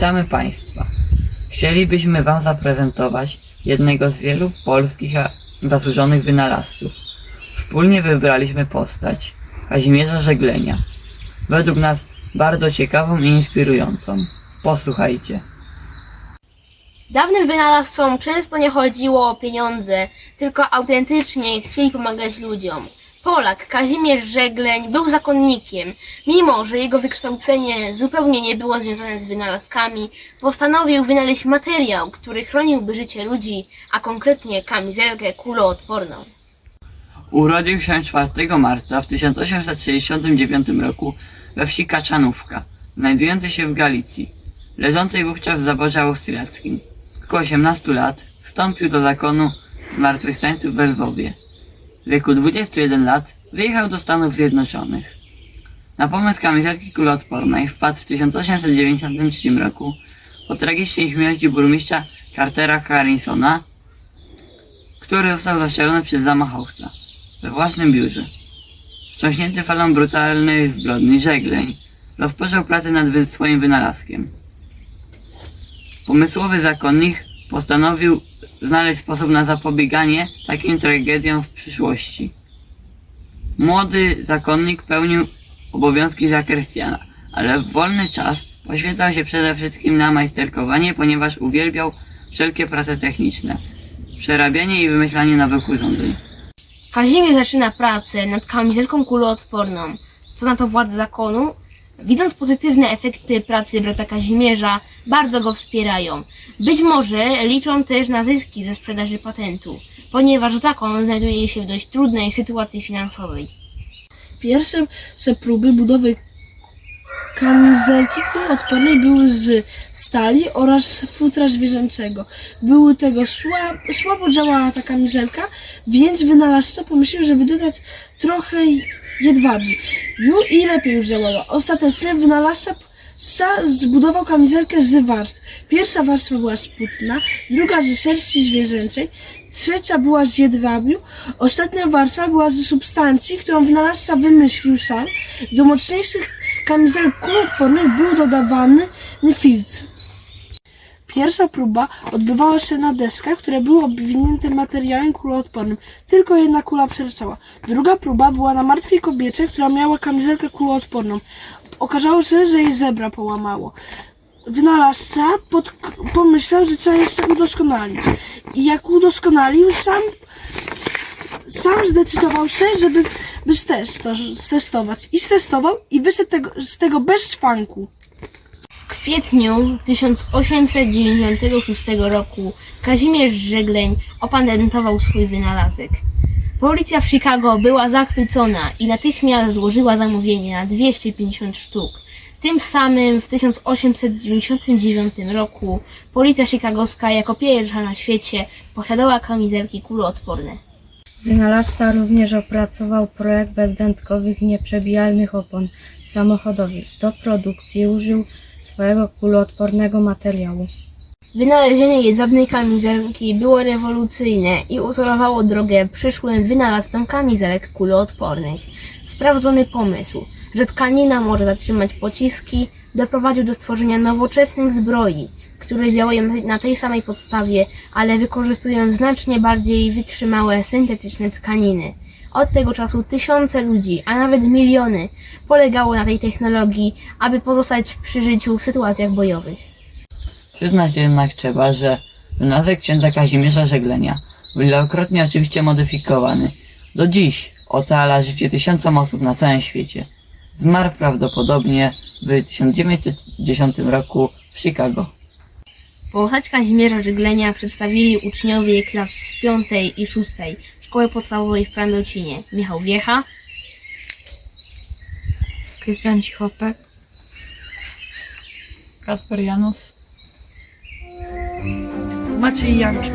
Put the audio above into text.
Witamy Państwa. Chcielibyśmy Wam zaprezentować jednego z wielu polskich zasłużonych wynalazców. Wspólnie wybraliśmy postać Kazimierza Żeglenia. Według nas bardzo ciekawą i inspirującą. Posłuchajcie. Dawnym wynalazcom często nie chodziło o pieniądze, tylko autentycznie chcieli pomagać ludziom. Polak Kazimierz Żegleń był zakonnikiem. Mimo, że jego wykształcenie zupełnie nie było związane z wynalazkami, postanowił wynaleźć materiał, który chroniłby życie ludzi, a konkretnie kamizelkę kuloodporną. Urodził się 4 marca w 1869 roku we wsi Kaczanówka, znajdującej się w Galicji, leżącej wówczas w zaborze austriackim. Wieku 18 lat wstąpił do zakonu zmartwychwstańców we Lwowie. W wieku 21 lat wyjechał do Stanów Zjednoczonych. Na pomysł kamizelki kuloodpornej wpadł w 1893 roku po tragicznej śmierci burmistrza Cartera Harrisona, który został zastrzelony przez zamachowca we własnym biurze. Wstrząśnięty falą brutalnych zbrodni żegleń rozpoczął pracę nad swoim wynalazkiem. Pomysłowy zakonnik postanowił znaleźć sposób na zapobieganie takim tragediom w przyszłości. Młody zakonnik pełnił obowiązki zakrestiana, ale w wolny czas poświęcał się przede wszystkim na majsterkowanie, ponieważ uwielbiał wszelkie prace techniczne, przerabianie i wymyślanie nowych urządzeń. Kazimierz zaczyna pracę nad kamizelką kuloodporną. Co na to władze zakonu? Widząc pozytywne efekty pracy brata Kazimierza, bardzo go wspierają. Być może liczą też na zyski ze sprzedaży patentu, ponieważ zakon znajduje się w dość trudnej sytuacji finansowej. Pierwsze próby budowy kamizelki kuloodpornej były z stali oraz futra zwierzęcego. Były tego słab, słabo działała ta kamizelka, więc wynalazca pomyślał, żeby dodać trochę jedwabiu i lepiej już działała. Ostatecznie wynalazca sa- zbudował kamizelkę z warstw. Pierwsza warstwa była z płótna, druga ze sierści zwierzęcej, trzecia była z jedwabiu, ostatnia warstwa była ze substancji, którą wynalazca wymyślił sam. Do mocniejszych kamizelek kuloodpornych był dodawany filc. Pierwsza próba odbywała się na deskach, które były obwinięte materiałem kuloodpornym. Tylko jedna kula przeleciała. Druga próba była na martwej kobiecie, która miała kamizelkę kuloodporną. Okazało się, że jej zebra połamało. Wynalazca pod, pomyślał, że trzeba jeszcze udoskonalić. I jak udoskonalił, sam, sam zdecydował się, żeby by stesto. I stestował i wyszedł tego, z tego bez szwanku. W kwietniu 1896 roku Kazimierz Żegleń opatentował swój wynalazek. Policja w Chicago była zachwycona i natychmiast złożyła zamówienie na 250 sztuk. Tym samym w 1899 roku policja chicagowska jako pierwsza na świecie posiadała kamizelki kuloodporne. Wynalazca również opracował projekt bezdętkowych nieprzebijalnych opon samochodowych. Do produkcji użył swojego kuloodpornego materiału. Wynalezienie jedwabnej kamizelki było rewolucyjne i utorowało drogę przyszłym wynalazcom kamizelek kuloodpornych. Sprawdzony pomysł, że tkanina może zatrzymać pociski, doprowadził do stworzenia nowoczesnych zbroi, które działają na tej samej podstawie, ale wykorzystują znacznie bardziej wytrzymałe syntetyczne tkaniny. Od tego czasu tysiące ludzi, a nawet miliony polegało na tej technologii, aby pozostać przy życiu w sytuacjach bojowych. Przyznać jednak trzeba, że wynalazek księdza Kazimierza Żeglenia, wielokrotnie oczywiście modyfikowany, do dziś ocala życie tysiącom osób na całym świecie. Zmarł prawdopodobnie w 1910 roku w Chicago. Postać Kazimierza Żeglenia przedstawili uczniowie klas 5 i 6 Szkoły Podstawowej w Pramycinie. Michał Wiecha, Krystian Cichopek, Kasper Janus. Maciej Janczyk.